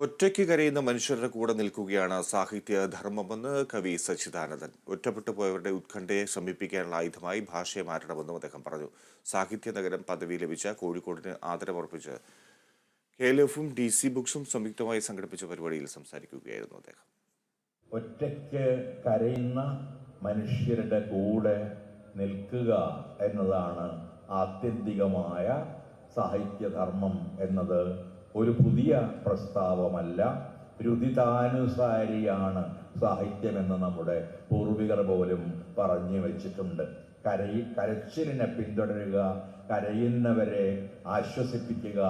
ഒറ്റയ്ക്ക് കരയുന്ന മനുഷ്യരുടെ കൂടെ നിൽക്കുകയാണ് സാഹിത്യ ധർമ്മമെന്ന് കവി സച്ചിദാനന്ദൻ. ഒറ്റപ്പെട്ടു പോയവരുടെ ഉത്കണ്ഠയെ ശമിപ്പിക്കാനുള്ള ആയുധമായി ഭാഷയെ മാറ്റണമെന്നും അദ്ദേഹം പറഞ്ഞു. സാഹിത്യ നഗരം പദവി ലഭിച്ച കോഴിക്കോടിന് ആദരമർപ്പിച്ച് കെ എൽ എഫും ഡി സി ബുക്സും സംയുക്തമായി സംഘടിപ്പിച്ച പരിപാടിയിൽ സംസാരിക്കുകയായിരുന്നു അദ്ദേഹം. ഒറ്റയ്ക്ക് കരയുന്ന മനുഷ്യരുടെ കൂടെ നിൽക്കുക എന്നതാണ് ആത്യന്തികമായ സാഹിത്യധർമ്മം എന്നത്. ഒരു പുതിയ പ്രസ്താവമല്ല രുതിതാനുസാരിയാണ് സാഹിത്യമെന്ന് നമ്മുടെ പൂർവികർ പോലും പറഞ്ഞു വെച്ചിട്ടുണ്ട്. കരയി കരച്ചിലിനെ പിന്തുടരുക കരയുന്നവരെ ആശ്വസിപ്പിക്കുക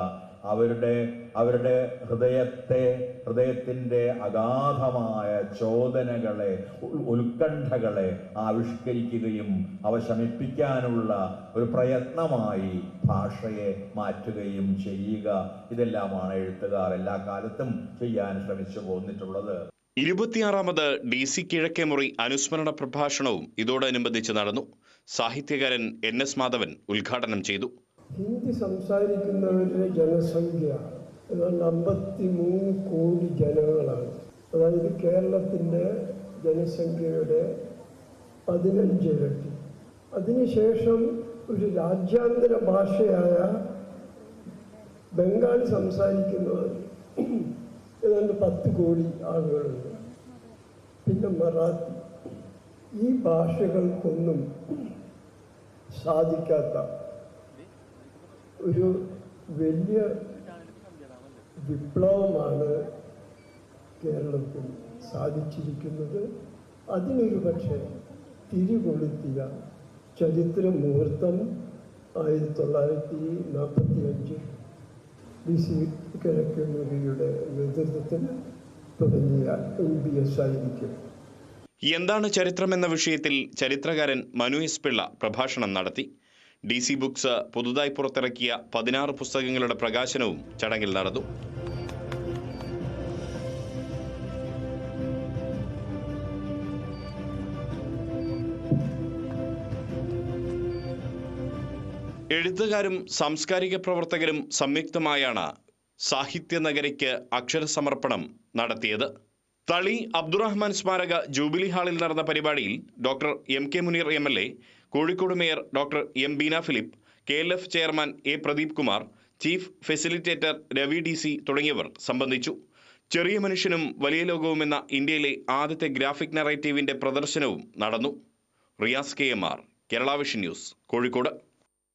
അവരുടെ അവരുടെ ഹൃദയത്തെ ഹൃദയത്തിന്റെ അഗാധമായ ചോദനകളെ ഉത്കണ്ഠകളെ ആവിഷ്കരിക്കുകയും അവ ശമിപ്പിക്കാനുള്ള ഒരു പ്രയത്നമായി ഭാഷയെ മാറ്റുകയും ചെയ്യുക. ഇതെല്ലാമാണ് എഴുത്തുകാർ എല്ലാ കാലത്തും ചെയ്യാൻ ശ്രമിച്ചു പോന്നിട്ടുള്ളത്. ഇരുപത്തിയാറാമത് ഡി സി കിഴക്കേ മുറി അനുസ്മരണ പ്രഭാഷണവും ഇതോടനുബന്ധിച്ച് നടന്നു. സാഹിത്യകാരൻ എൻ എസ് മാധവൻ ഉദ്ഘാടനം ചെയ്തു. ഹിന്ദി സംസാരിക്കുന്നവരുടെ ജനസംഖ്യ ഏതാണ്ട് അമ്പത്തി മൂന്ന് കോടി ജനങ്ങളാണ്. അതായത് കേരളത്തിന്റെ ജനസംഖ്യയുടെ പതിനഞ്ച് ഇരട്ടി. അതിനുശേഷം ഒരു രാജ്യാന്തര ഭാഷയായ ബംഗാളി സംസാരിക്കുന്നവർ ഏതാണ്ട് പത്ത് കോടി ആളുകളുണ്ട്. പിന്നെ മറാത്തി. ഈ ഭാഷകൾക്കൊന്നും സാധിക്കാത്ത ഒരു വലിയ വിപ്ലവമാണ് കേരളത്തിൽ സാധിച്ചിരിക്കുന്നത്. അതിനൊരു പക്ഷേ തിരികൊളുത്തിയ ചരിത്ര മുഹൂർത്തം ആയിരത്തി തൊള്ളായിരത്തി നാൽപ്പത്തി അഞ്ച് ബി സി കിഴക്കൻമുറിയുടെ നേതൃത്വത്തിൽ തുടങ്ങിയ എം ബി എസ് ആയിരിക്കും. എന്താണ് ചരിത്രം എന്ന വിഷയത്തിൽ ചരിത്രകാരൻ മനു എസ് പിള്ള പ്രഭാഷണം നടത്തി. ഡി സി ബുക്സ് പുതുതായി പുറത്തിറക്കിയ പതിനാറ് പുസ്തകങ്ങളുടെ പ്രകാശനവും ചടങ്ങിൽ നടന്നു. എഴുത്തുകാരും സാംസ്കാരിക പ്രവർത്തകരും സംയുക്തമായാണ് സാഹിത്യ നഗരിക്ക് അക്ഷരസമർപ്പണം നടത്തിയത്. തളി അബ്ദുറഹ്മാൻ സ്മാരക ജൂബിലി ഹാളിൽ നടന്ന പരിപാടിയിൽ doctor M K Muneer M L A Kozhikode mayor doctor M Beena Philip K L F chairman A Pradeep Kumar chief facilitator Ravi D C തുടങ്ങിയവർ സംബന്ധിച്ചു. ചെറിയ മനുഷ്യനും വലിയ ലോകവും എന്ന ഇന്ത്യയിലെ ആദ്യത്തെ ഗ്രാഫിക് നറേറ്റീവിന്റെ പ്രദർശനവും നടന്നു. Riyas K M R Kerala vision news Kozhikode.